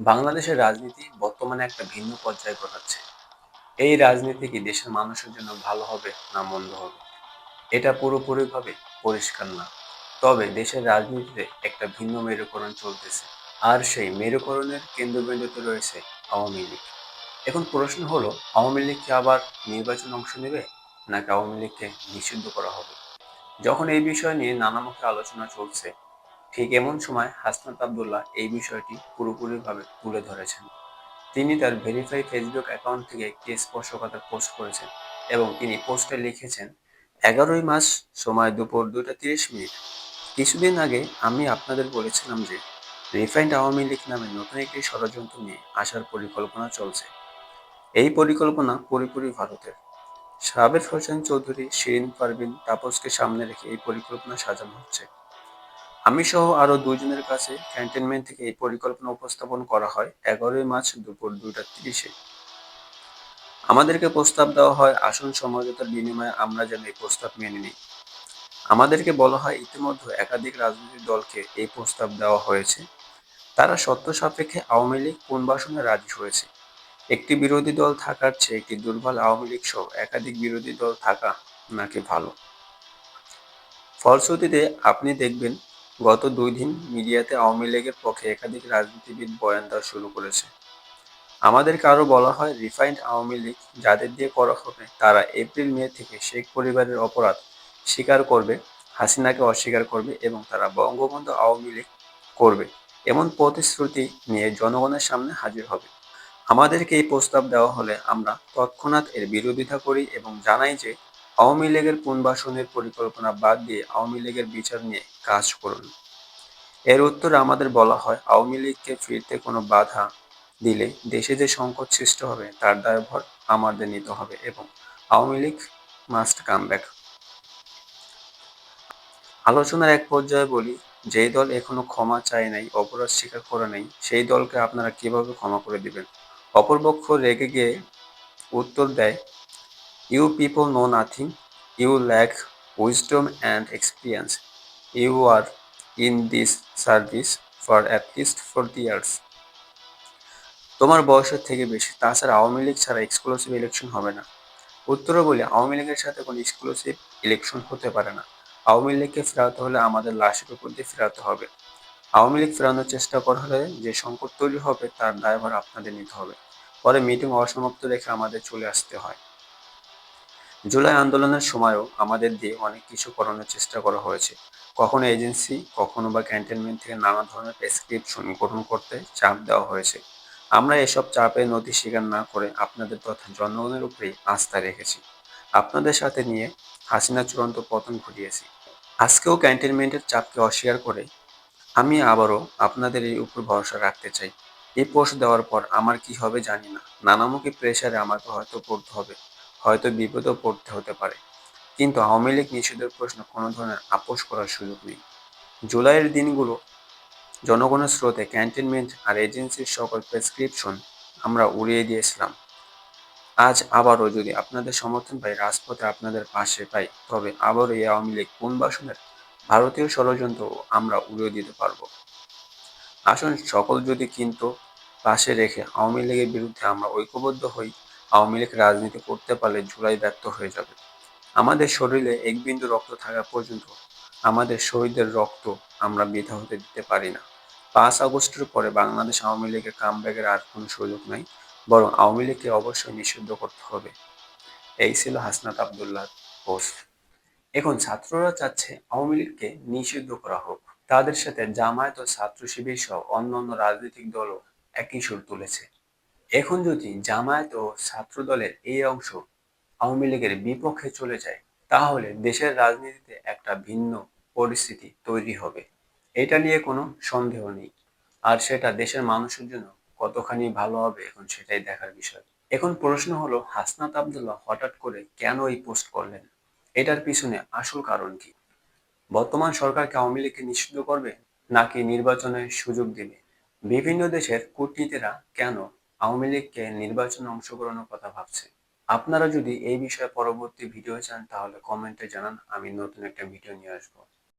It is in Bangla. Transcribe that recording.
বাংলাদেশের রাজনীতি বর্তমানে একটা ভিন্ন পর্যায়ে ঘটাচ্ছে এই রাজনীতি কি দেশের মানুষের জন্য ভালো হবে না মন্দ হবে? এটা পুরোপুরিভাবে পরিষ্কার না। তবে দেশের রাজনীতিতে একটা ভিন্ন মেরুকরণ চলতেছে। আর সেই মেরুকরণের কেন্দ্রবিন্দুতে রয়েছে আওয়ামী লীগ। এখন প্রশ্ন হলো, আওয়ামী লীগ কি আবার নির্বাচন অংশ নেবে, নাকি আওয়ামী লীগকে নিষিদ্ধ করা হবে? যখন এই বিষয় নিয়ে নানামুখী আলোচনা চলছে ঠিক এমন সময় হাসনাত আবদুল্লাহ এই বিষয়টি পুরোপুরিভাবে তুলে ধরেছেন। তিনি তার ভেরিফাই ফেসবুক অ্যাকাউন্ট থেকে একটি স্পর্শকাতর পোস্ট করেছেন এবং তিনি পোস্টে লিখেছেন, এগারোই মাস সময় দুপুর দুটা তিরিশ মিনিট। কিছুদিন আগে আমি আপনাদের বলেছিলাম যে রিফাইন্ড আওয়ামী লীগ নামে নতুন একটি ষড়যন্ত্র নিয়ে আসার পরিকল্পনা চলছে। এই পরিকল্পনা পুরোপুরি ভারতের। সাবের হোসেন চৌধুরী, শিরিন পারভিন, তাপসকে সামনে রেখে এই পরিকল্পনা সাজানো হচ্ছে। আমি সহ আরও দুজনের কাছে ক্যান্টনমেন্ট থেকে এই পরিকল্পনা উপস্থাপন করা হয় এগারোই মার্চ দুপুর দুইটা তিরিশে। আমাদেরকে প্রস্তাব দেওয়া হয়, আসন সমঝোতার বিনিময়ে আমরা যেন এই প্রস্তাব মেনে নিই। আমাদেরকে বলা হয়, ইতিমধ্যে একাধিক রাজনৈতিক দলকে এই প্রস্তাব দেওয়া হয়েছে। তারা সত্য সাপেক্ষে আওয়ামী লীগ পুনর্বাসনে রাজি হয়েছে। একটি বিরোধী দল থাকার চেয়ে একটি দুর্বল আওয়ামী লীগ সহ একাধিক বিরোধী দল থাকা নাকি ভালো? ফলশ্রুতিতে আপনি দেখবেন গত দুই দিন মিডিয়াতে আওয়ামী লীগের পক্ষে একাধিক রাজনীতিবিদ বয়ান দেওয়া শুরু করেছে। আমাদেরকে আরও বলা হয় রিফাইন্ড আওয়ামী লীগ যাদের দিয়ে করা হবে, তারা এপ্রিল, মে থেকে শেখ পরিবারের অপরাধ স্বীকার করবে, হাসিনাকে অস্বীকার করবে এবং তারা বঙ্গবন্ধু আওয়ামী লীগ করবে এমন প্রতিশ্রুতি নিয়ে জনগণের সামনে হাজির হবে। আমাদেরকে এই প্রস্তাব দেওয়া হলে আমরা তৎক্ষণাৎ এর বিরোধিতা করি এবং জানাই যে আওয়ামী লীগের পুনর্বাসনের পরিকল্পনা বাদ দিয়ে আওয়ামী লীগের বিচার নিয়ে কাজ করুন। এর উত্তরে আমাদের বলা হয়, আওয়ামী লীগকে ফিরতে কোনো বাধা দিলে দেশে যে সংকট সৃষ্টি হবে, তার দায়ভার আমাদের নিতে হবে এবং Awami League must come back আলোচনার এক পর্যায়ে বলি, যেই দল এখনও ক্ষমা চায় নাই, অপরাধ স্বীকার করে নাই, সেই দলকে আপনারা কীভাবে ক্ষমা করে দিবেন? অপরপক্ষ রেগে গিয়ে উত্তর দেয় you people know nothing you lack wisdom and experience you are in this service for at least forty years তোমার বয়সের থেকে বেশি। তাছাড়া আওয়ামী লীগ ছাড়া এক্সক্লুসিভ ইলেকশন হবে না। উত্তরে বলি, আওয়ামী লীগের সাথে কোনো এক্সক্লুসিভ ইলেকশন হতে পারে না। আওয়ামী লীগকে ফেরাতে হলে আমাদের লাশের উপর দিয়ে ফেরাতে হবে। আওয়ামী লীগ ফেরানোর চেষ্টা করা হলে যে সংকট তৈরি হবে, তার দায়ভার আপনাদের নিতে হবে। পরে মিটিং অসমাপ্ত রেখে আমাদের চলে আসতে হয়। জুলাই আন্দোলনের সময়ও আমাদের দিয়ে অনেক কিছু করানোর চেষ্টা করা হয়েছে। কখনো এজেন্সি, কখনো বা ক্যান্টনমেন্ট থেকে নানা ধরনের প্রেসক্রিপশন গ্রহণ করতে চাপ দেওয়া হয়েছে। আমরা এসব চাপের নথি স্বীকার না করে আপনাদের তথা জনগণের উপরেই আস্থা রেখেছি। আপনাদের সাথে নিয়ে হাসিনা চূড়ান্ত পতন ঘটিয়েছি। আজকেও ক্যান্টনমেন্টের চাপকে অস্বীকার করে আমি আবারও আপনাদের এই উপর ভরসা রাখতে চাই। এই পোস্ট দেওয়ার পর আমার কি হবে জানি না। নানামুখী প্রেশারে আমাকে হয়তো পড়তে হবে। হয়তো বিপদেও পড়তে হতে পারে। কিন্তু আওয়ামী লীগ নিষেধের প্রশ্ন কোনো ধরনের আপোষ করার সুযোগ নেই। জুলাইয়ের দিনগুলো জনগণের স্রোতে ক্যান্টনমেন্ট আর এজেন্সির সকল প্রেসক্রিপশন আমরা উড়িয়ে দিয়েছিলাম। আজ আবারও যদি আপনাদের সমর্থন পাই, রাজপথে আপনাদের পাশে পাই, তবে আবারও এই আওয়ামী লীগ পুনর্বাসনের ভারতীয় ষড়যন্ত্র আমরা উড়িয়ে দিতে পারব? আসুন, সকল যদি কিন্তু পাশে রেখে আওয়ামী লীগের বিরুদ্ধে আমরা ঐক্যবদ্ধ হই আওয়ামী লীগ রাজনীতি করতে পারলে জুলাই ব্যর্থ হয়ে যাবে। আমাদের শরীরে এক বিন্দু রক্ত থাকা পর্যন্ত আমাদের শহীদদের রক্ত আমরা বৃথা হতে দিতে পারি না। পাঁচ আগস্টের পরে বাংলাদেশ আওয়ামী লীগের কামব্যাকের আর কোনো সুযোগ নাই, বরং আওয়ামী লীগকে অবশ্যই নিষিদ্ধ করতে হবে। এই ছিল হাসনাত আবদুল্লাহ পোস্ট। এখন ছাত্ররা চাচ্ছে আওয়ামী লীগকে নিষিদ্ধ করা হোক। তাদের সাথে জামায়াত ও ছাত্র শিবির সহ অন্য অন্য রাজনৈতিক দলও একই সুর তুলেছে। এখন যদি জামায়াত ও ছাত্র দলের এই অংশ আওয়ামী লীগের বিপক্ষে চলে যায়, তাহলে দেশের রাজনীতিতে একটা ভিন্ন পরিস্থিতি তৈরি হবে। এটা নিয়ে কোনো সন্দেহ নেই। আর সেটা দেশের মানুষের জন্য কতখানি ভালো হবে এখন সেটাই দেখার বিষয়। এখন প্রশ্ন হলো, হাসনাত আবদুল্লাহ হঠাৎ করে কেন এই পোস্ট করলেন? এটার পিছনে আসল কারণ কি? বর্তমান সরকারকে আওয়ামী লীগকে নিষিদ্ধ করবে, নাকি নির্বাচনের সুযোগ দিবে? বিভিন্ন দেশের কূটনীতিরা কেন আওয়ামী লীগকে নির্বাচনে অংশগ্রহণের কথা ভাবছে। আপনারা যদি এই বিষয়ে পরবর্তী ভিডিও চান, তাহলে কমেন্টে জানান, আমি নতুন একটা ভিডিও নিয়ে আসব।